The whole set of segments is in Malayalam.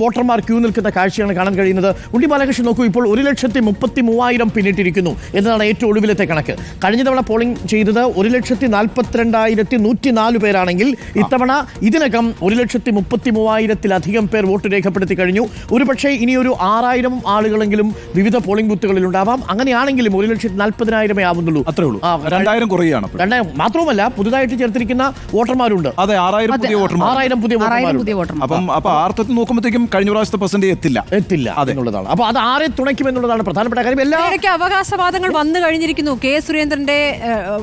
വോട്ടർമാർ ക്യൂ നിൽക്കുന്ന കാഴ്ചയാണ് കാണാൻ കഴിയുന്നത്. ഉണ്ണി ബാലകൃഷ്ണൻ നോക്കൂ ഇപ്പോൾ ഒരു ലക്ഷത്തി മുപ്പത്തി മൂവായിരം പിന്നിട്ടിരിക്കുന്നു. എന്നതാണ് ഏറ്റവും ഒടുവിലത്തെ കണക്ക്. കഴിഞ്ഞ തവണ പോളിംഗ് ചെയ്തത് ഒരു ലക്ഷത്തി നാൽപ്പത്തിരണ്ടായിരത്തി നൂറ്റി നാല് പേരാണെങ്കിൽ ഇത്തവണ ഇതിനകം ഒരു ലക്ഷത്തി മുപ്പത്തി മൂവായിരത്തിലധികം പേർ വോട്ട് രേഖപ്പെടുത്തി കഴിഞ്ഞു. ഒരുപക്ഷെ ഇനിയൊരു ഒരു ആറായിരം ആളുകളെങ്കിലും വിവിധ പോളിംഗ് ബൂത്തുകളിൽ ഉണ്ടാവാം. അങ്ങനെയാണെങ്കിലും ഒരു ലക്ഷത്തി നാൽപ്പതിനായിരമേ ആവുന്നുള്ളൂ. അത്രേ ഉള്ളൂ. രണ്ടായിരം കുറയാണ്. രണ്ടായിരം മാത്രവുമല്ല പുതുതായിട്ട് ചേർത്തിരിക്കുന്ന വോട്ടർമാരുണ്ട്. അതെ ആറായിരം പുതിയ വോട്ടർമാർ. ആറായിരം പുതിയ ആറായിരം പുതിയ വോട്ടർമാർ. അപ്പം അപ്പൊ ആർത്ഥത്തിൽ നോക്കുമ്പോഴത്തേക്കും കഴിഞ്ഞ പ്രാവശ്യത്തെ പെർസെന്റ് എത്തില്ല. എത്തില്ല എന്നുള്ളതാണ്. അപ്പൊ അത് ആരെ തുണയ്ക്കും എന്നുള്ളതാണ് പ്രധാനപ്പെട്ട കാര്യം. എല്ലാ ഇടയ്ക്ക് അവകാശവാദങ്ങൾ വന്നു കഴിഞ്ഞിരിക്കുന്നു. കെ സുരേന്ദ്രന്റെ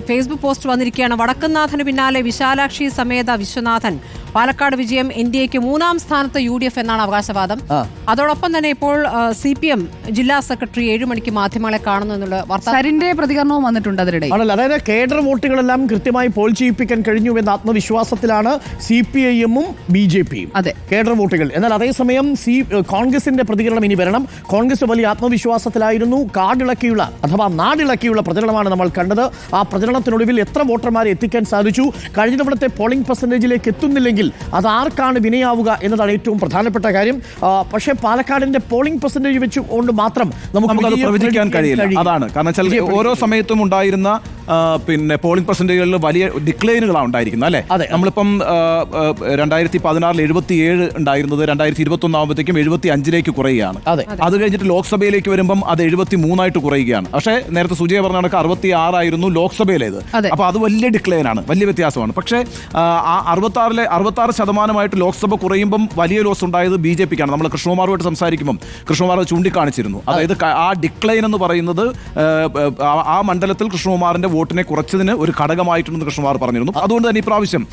ഫേസ്ബുക്ക് പോസ്റ്റ് വന്നിരിക്കുകയാണ്. വടക്കുന്നാഥന് പിന്നാലെ വിശാലാക്ഷി സമേത വിശ്വനാഥൻ. പാലക്കാട് വിജയം എൻ ഡി എക്ക് മൂന്നാം സ്ഥാനത്ത് യു ഡി എഫ് എന്നാണ് അവകാശവാദം. അതോടൊപ്പം തന്നെ ഇപ്പോൾ സി പി എം ജില്ലാ സെക്രട്ടറി ഏഴു മണിക്ക് മാധ്യമങ്ങളെ കാണുന്നു എന്നുള്ള വാർത്ത. സരിന്റെ പ്രതികരണവും വന്നിട്ടുണ്ട് അതിനിടെ. അതായത് കേഡർ വോട്ടുകളെല്ലാം കൃത്യമായി പോൾ ചെയ്യിപ്പിക്കാൻ കഴിഞ്ഞു എന്ന ആത്മവിശ്വാസത്തിലാണ് സി പി ഐ എമ്മും ബി ജെ പിയും. അതെ. കേഡർ വോട്ടുകൾ. എന്നാൽ അതേസമയം സി കോൺഗ്രസിന്റെ പ്രതികരണം ഇനി വരണം. കോൺഗ്രസ് വലിയ ആത്മവിശ്വാസത്തിലായിരുന്നു. കാടിളക്കിയുള്ള അഥവാ നാടിളക്കിയുള്ള പ്രചരണമാണ് നമ്മൾ കണ്ടത്. ആ പ്രചരണത്തിനൊടുവിൽ എത്ര വോട്ടർമാരെ എത്തിക്കാൻ സാധിച്ചു? കഴിഞ്ഞ തവണത്തെ പോളിംഗ് പെർസെന്റേജിലേക്ക് എത്തുന്നില്ലെങ്കിൽ അത് ആർക്കാണ് വിനയാവുക എന്നതാണ് ഏറ്റവും പ്രധാനപ്പെട്ട കാര്യം. പക്ഷെ പാലക്കാടിന്റെ പോളിംഗ് പെർസെന്റേജ് വെച്ചുകൊണ്ട് മാത്രം നമുക്ക് പ്രവചിക്കാൻ കഴിയില്ല. അതാണ്. കാരണം ഓരോ സമയത്തും ഉണ്ടായിരുന്ന പിന്നെ പോളിംഗ് പെർസെന്റേജുകളിൽ വലിയ ഡിക്ലൈനുകളാണ് ഉണ്ടായിരിക്കുന്നത് അല്ലേ? അതെ. നമ്മളിപ്പം രണ്ടായിരത്തി പതിനാറിൽ എഴുപത്തി ഏഴ് ഉണ്ടായിരുന്നത് രണ്ടായിരത്തി ഇരുപത്തി ഒന്നാകുമ്പോഴത്തേക്കും എഴുപത്തി അഞ്ചിലേക്ക് കുറയുകയാണ്. അതെ. അത് കഴിഞ്ഞിട്ട് ലോക്സഭയിലേക്ക് വരുമ്പം അത് എഴുപത്തി മൂന്നായിട്ട് കുറയുകയാണ്. പക്ഷേ നേരത്തെ സുജയ പറഞ്ഞ കണക്ക് അറുപത്തി ആറായിരുന്നു ലോക്സഭയിലേത്. അപ്പോൾ അപ്പൊ അത് വലിയ ഡിക്ലൈനാണ് വലിയ വ്യത്യാസമാണ്. പക്ഷേ ആ, അറുപത്തി ആറിലെ അറുപത്തി ആറ് ശതമാനമായിട്ട് ലോക്സഭ കുറയുമ്പം വലിയ ലോസ് ഉണ്ടായത് ബി ജെ പിക്കാണ്. നമ്മൾ കൃഷ്ണകുമാറുമായിട്ട് സംസാരിക്കുമ്പം കൃഷ്ണകുമാർ ചൂണ്ടിക്കാണിച്ചിരുന്നു. അതായത് ആ ഡിക്ലൈൻ എന്ന് പറയുന്നത് ആ മണ്ഡലത്തിൽ കൃഷ്ണകുമാറിന്റെ വോട്ടിനെ കുറച്ചതിന് ഒരു ഘടകമായിട്ടുണ്ടെന്ന് കൃഷ്ണകുമാർ പറഞ്ഞിരുന്നു. അതുകൊണ്ട് തന്നെ ഇപ്രാവശ്യം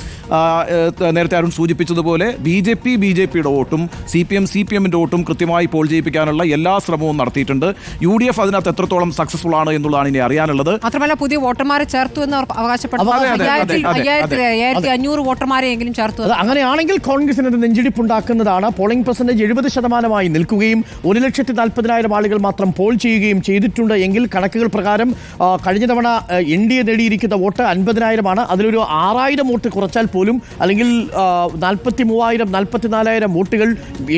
നേരത്തെ അരുൺ സൂചിപ്പിച്ചതുപോലെ B J P B J പിയുടെ വോട്ടും C P M C P എമ്മിന്റെ വോട്ടും കൃത്യമായി പോൾ ചെയ്യിപ്പിക്കാനുള്ള എല്ലാ ശ്രമവും നടത്തിയിട്ടുണ്ട്. യു ഡി എഫ് അതിനകത്ത് എത്രത്തോളം സക്സസ്ഫുൾ ആണ് എന്നുള്ളതാണ് ഇനി അറിയാനുള്ളത്. മാത്രമല്ല പുതിയ വോട്ടർമാരെ ചേർത്തു എന്ന് അവകാശപ്പെടുന്നു അവകാശപ്പെട്ടു. അഞ്ഞൂറ് ചേർത്തു. അങ്ങനെയാണെങ്കിൽ കോൺഗ്രസിന് നെഞ്ചിടിപ്പ് ഉണ്ടാക്കുന്നതാണ് പോളിംഗ് പെർസെന്റേജ് എഴുപത് ശതമാനമായി നിൽക്കുകയും ഒരു ലക്ഷത്തി നാൽപ്പതിനായിരം ആളുകൾ മാത്രം പോൾ ചെയ്യുകയും ചെയ്തിട്ടുണ്ട് എങ്കിൽ കണക്കുകൾ പ്രകാരം കഴിഞ്ഞ തവണ എൻ ഡി എ നേടിയിരിക്കുന്ന വോട്ട് അൻപതിനായിരമാണ്. അതിലൊരു ആറായിരം വോട്ട് കുറച്ചാൽ പോലും അല്ലെങ്കിൽ നാൽപ്പത്തി മൂവായിരം നാൽപ്പത്തി നാലായിരം വോട്ടുകൾ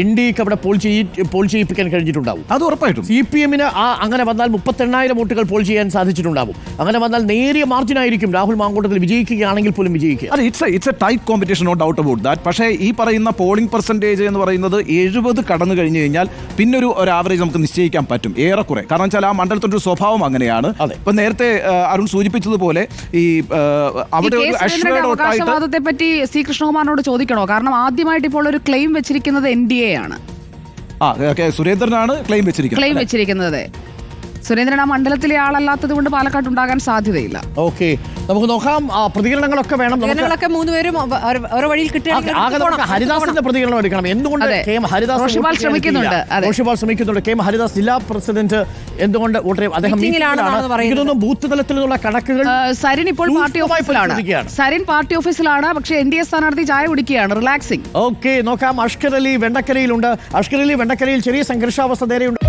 എൻ ഡി എക്ക് അവിടെ പോൾ ചെയ്യി പോൾ ചെയ്യിപ്പിക്കാൻ കഴിഞ്ഞിട്ടുണ്ടാവും. അത് ഉറപ്പായിട്ടും. സി പി എമ്മിന് ആ അങ്ങനെ വന്നാൽ മുപ്പത്തെണ്ണായിരം വോട്ടുകൾ പോൾ ചെയ്യാൻ സാധിച്ചിട്ടുണ്ടാവും. അങ്ങനെ വന്നാൽ നേരിയ മാർജിനായിരിക്കും രാഹുൽ മാങ്കോട്ടത്തിൽ വിജയിക്കുകയാണെങ്കിൽ പോലും വിജയിക്കുക. അല്ല it's it's a tight competition no doubt about that പക്ഷേ ഈ പറയുന്ന പോളിംഗ് പെർസെന്റേജ് എന്ന് പറയുന്നത് എഴുപത് കടന്നു കഴിഞ്ഞു കഴിഞ്ഞാൽ പിന്നെ ഒരു ആവറേജ് നമുക്ക് നിശ്ചയിക്കാൻ പറ്റും ഏറെക്കുറെ. കാരണം വെച്ചാൽ ആ മണ്ഡലത്തിന്റെ ഒരു സ്വഭാവം അങ്ങനെയാണ്. അതെ. ഇപ്പൊ നേരത്തെ അരുൺ സൂചിപ്പിച്ചതുപോലെ ഈ അവിടെ ഒരു പറ്റി സി കൃഷ്ണകുമാറിനോട് ചോദിക്കണോ? കാരണം ആദ്യമായിട്ട് ഇപ്പോൾ ഒരു ക്ലെയിം വെച്ചിരിക്കുന്നത് എൻ ഡി എ ആണ്. സുരേന്ദ്രനാണ് ക്ലെയിം വെച്ചിരിക്കുന്നത് ക്ലെയിം വെച്ചിരിക്കുന്നത്. സുരേന്ദ്രൻ ആ മണ്ഡലത്തിലെ ആളല്ലാത്തത് കൊണ്ട് പാലക്കാട് ഉണ്ടാകാൻ സാധ്യതയില്ല. ഓക്കെ നമുക്ക് നോക്കാം. പ്രതികരണങ്ങളൊക്കെ വേണം. നമുക്ക് ജനങ്ങളൊക്കെ മൂന്നുപേരും ഓരോ വഴിയിൽ പോകണം. ഹരിദാസിന്റെ പ്രതികരണം എടുക്കണം. എന്തുകൊണ്ട്. കെ എം ഹരിദാസ് ശ്രമിക്കുന്നുണ്ട്. റോഷിപാൽ ശ്രമിക്കുന്നുണ്ട്. കെ എം ഹരിദാസ് ജില്ലാ പ്രസിഡന്റ് എന്തുകൊണ്ട് വോട്ട് അദ്ദേഹം. എനിക്കൊന്നും ബൂത്ത് തലത്തിൽ നിന്നുള്ള കണക്കുകൾ സരിൻ ഇപ്പോൾ പാർട്ടി ഓഫീസിലാണ്. സരിൻ പാർട്ടി ഓഫീസിലാണ്. പക്ഷേ എൻ ഡി എ സ്ഥാനാർത്ഥി ചായ കുടിക്കുകയാണ്. റിലാക്സിംഗ് ഓക്കെ നോക്കാം. അഷ്കർ അലി വെണ്ടക്കരയിലുണ്ട്. അഷ്കർ അലി വെണ്ടക്കരയിൽ ചെറിയ സംഘർഷാവസ്ഥ നേരെയുണ്ട്.